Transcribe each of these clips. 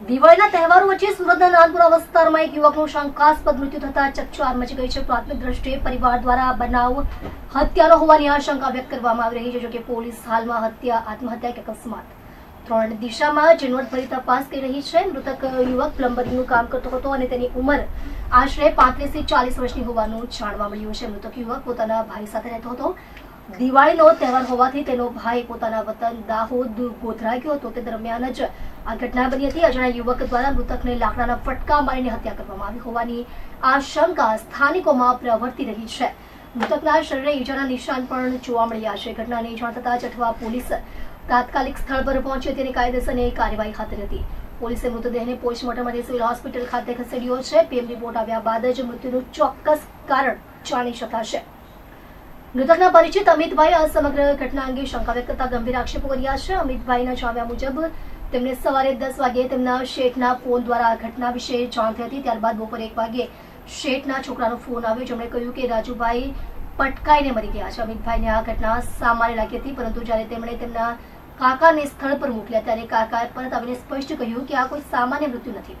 દિવાળીના તહેવારો વચ્ચે સુરતના નાનપુરા વિસ્તારમાં એક યુવકનું શંકાસ્પદ મૃત્યુ થતા ચકચાર મચી ગઈ છે. પ્રાથમિક દ્રષ્ટિએ પરિવાર દ્વારા બનાવ હત્યાનો હોવાની આશંકા વ્યક્ત કરવામાં આવી રહી છે, જોકે પોલીસ હાલમાં હત્યા, આત્મહત્યા કે અકસ્માત. ત્રણ દિશામાં ઝીણવટભરી તપાસ કરી રહી છે. મૃતક યુવક પ્લમ્બરિંગનું કામ કરતો હતો અને તેની ઉંમર આશરે પાંત્રીસથી ચાલીસ વર્ષની હોવાનું જાણવા મળ્યું છે. મૃતક યુવક પોતાના ભાઈ સાથે રહેતો હતો. દિવાળીનો તહેવાર હોવાથી તેનો ભાઈ પોતાના વતન દાહોદ ગોધરા ગયો હતો. તે દરમિયાન જ આ ઘટના બની હતી. અજાણ્યા યુવક દ્વારા મૃતકને લાકડાના ફટકા મારીને હત્યા કરવામાં આવી હોવાની આશંકા સ્થાનિકોમાં પ્રવર્તી રહી છે. મૃતકના શરીરે ઈજાના નિશાન પણ જોવા મળ્યા છે. ઘટનાની જાણ થતાં જઠવા પોલીસ તાત્કાલિક સ્થળ પર પહોંચી હતી અને કાયદેસરની કાર્યવાહી હાથ ધરી હતી. પોલીસે મૃતદેહને પોસ્ટમોર્ટમ માટે સિવિલ હોસ્પિટલ ખાતે ખસેડ્યો છે. પીએમ રિપોર્ટ આવ્યા બાદ જ મૃત્યુનું ચોક્કસ કારણ જાણી શકાશે. મૃતકના પરિચિત અમિતભાઈ આ સમગ્ર ઘટના અંગે શંકા વ્યક્ત કરતા ગંભીર આક્ષેપો કર્યા છે. અમિતભાઈના જણાવ્યા મુજબ, તેમને સવારે દસ વાગે તેમના શેઠના ફોન દ્વારા ઘટના વિશે જાણ થઈ હતી. ત્યારબાદ બપોરે એક વાગે શેઠના છોકરાનો ફોન આવ્યો. જેમણે કહ્યું કે રાજુભાઈ પટકાઈને મરી ગયા છે. અમિતભાઈને આ ઘટના સામાન્ય લાગી હતી, પરંતુ જ્યારે તેમણે તેમના કાકાને સ્થળ પર મોકલ્યા, ત્યારે કાકાએ પરત આવીને સ્પષ્ટ કહ્યું કે આ કોઈ સામાન્ય મૃત્યુ નથી.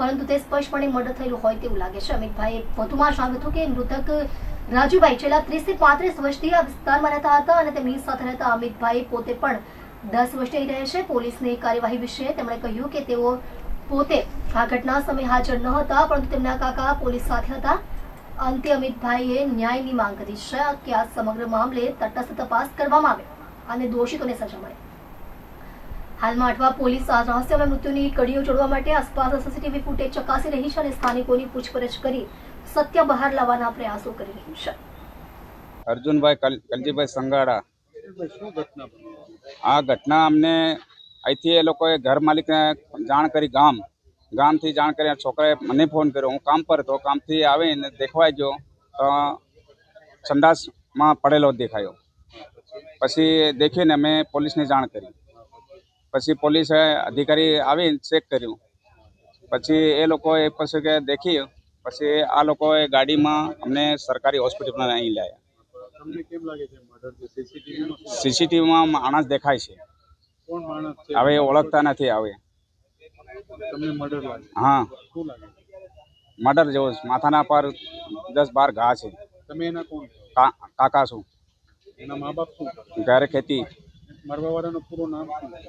પરંતુ તે સ્પષ્ટપણે મર્ડર થયેલું હોય તેવું લાગે છે. અમિતભાઈએ વધુમાં જણાવ્યું હતું કે મૃતક રાજુભાઈ, છેલ્લા ત્રીસથી પાંત્રીસ વર્ષથી આ વિસ્તારમાં રહેતા હતા અને તેમની સાથે રહેતા અમિતભાઈ પોતે પણ દસ વર્ષથી રહે છે. પોલીસની કાર્યવાહી વિશે તેમણે કહ્યું કે તેઓ પોતે આ ઘટના સમયે હાજર ન હતા, પરંતુ તેમના કાકા પોલીસ સાથે હતા. અંતે અમિતભાઈએ ન્યાયની માંગ કરી છે કે આ સમગ્ર મામલે તટસ્થ તપાસ કરવામાં આવે અને દોષિતોને સજા મળે. હાલમાં અઠવા પોલીસ આ રહસ્યમય મૃત્યુની કડીઓ જોડવા માટે આસપાસ સીસીટીવી ફૂટેજ ચકાસી રહી છે અને સ્થાનિકોની પૂછપરછ કરી સત્ય બહાર લાવવાના પ્રયાસો કરી રહ્યું છે અર્જુનભાઈ કલજીભાઈ સંગાડા. આ ઘટના અમને, અહીંથી એ લોકોએ ઘર માલિકને જાણ કરી ગામ. ગામથી જાણ કરી છોકરાએ મને ફોન કર્યો. હું કામ પર હતો. કામથી આવીને દેખવા ગયો. તો સંડાસમાં પડેલો દેખાયો. પછી દેખીને અમે પોલીસને જાણ કરી. પછી પોલીસે અધિકારી આવીને ચેક કર્યું. પછી એ લોકોએ પછી કે દેખી પછી આ લોકોએ ગાડીમાં અમને સરકારી હોસ્પિટલમાં અહીં લાવ્યા સીસીટીવીમાં માણસ દેખાય છે. હવે ઓળખતા નથી હવે. હા. મર્ડર જેવો માથાના પર દસ બાર ઘા છે. કાકા છું. શું ઘરે ખેતી.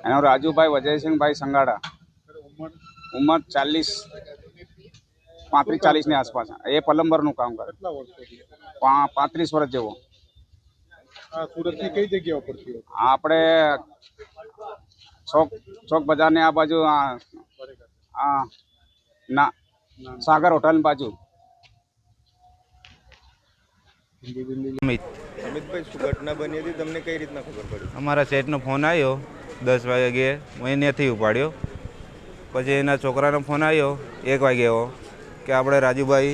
એનો રાજુભાઈ વજયસિંહભાઈ સંગાડા. ઉંમર ચાલીસ. પાંત્રીસ ચાલીસની આસપાસ. એ પલંબરનું કામ કરે. કેટલા પાંત્રીસ વર્ષ જેવો. સુરતની કઈ જગ્યા આપણે ચોક ચોક બજારની આ બાજુ આ ના સાગર હોટલની બાજુ. અમિત અમિતભાઈ શું ઘટના બની હતી? તમને કઈ રીતના ખબર પડી? અમારા સેટનો ફોન આવ્યો દસ વાગે હું એ નથી ઉપાડ્યો. પછી એના છોકરાનો ફોન આવ્યો એક વાગે એવો. કે આપણે રાજુભાઈ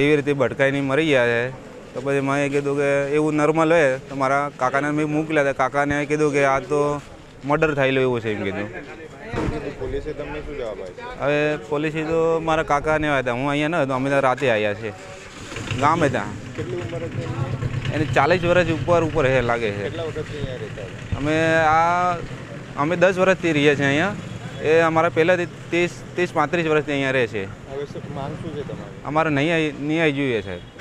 એવી રીતે ભટકાઈને મરી ગયા છે. તો પછી મેં કીધું કે એવું નોર્મલ હોય તો મારા કાકાને મેં મોકલ્યા હતા. કાકાને કીધું કે આ તો મર્ડર થયેલું એવું છે એમ કીધું. હવે પોલીસે તો મારા કાકાને આવ્યા હતા. હું અહીંયા ન હતો. અમે ત્યાં રાતે આવ્યા છે ગામે ત્યાં? એને ચાલીસ વર્ષ ઉપર ઉપર હે લાગે છે. અમે આ અમે દસ વર્ષથી રહીએ છીએ અહીંયા. એ અમારા પહેલાંથી ત્રીસ ત્રીસ પાંત્રીસ વર્ષથી અહીંયા રહે છે. શું છે તમારી. અમારે નહીં આવી નહીં આવી જોઈએ સાહેબ.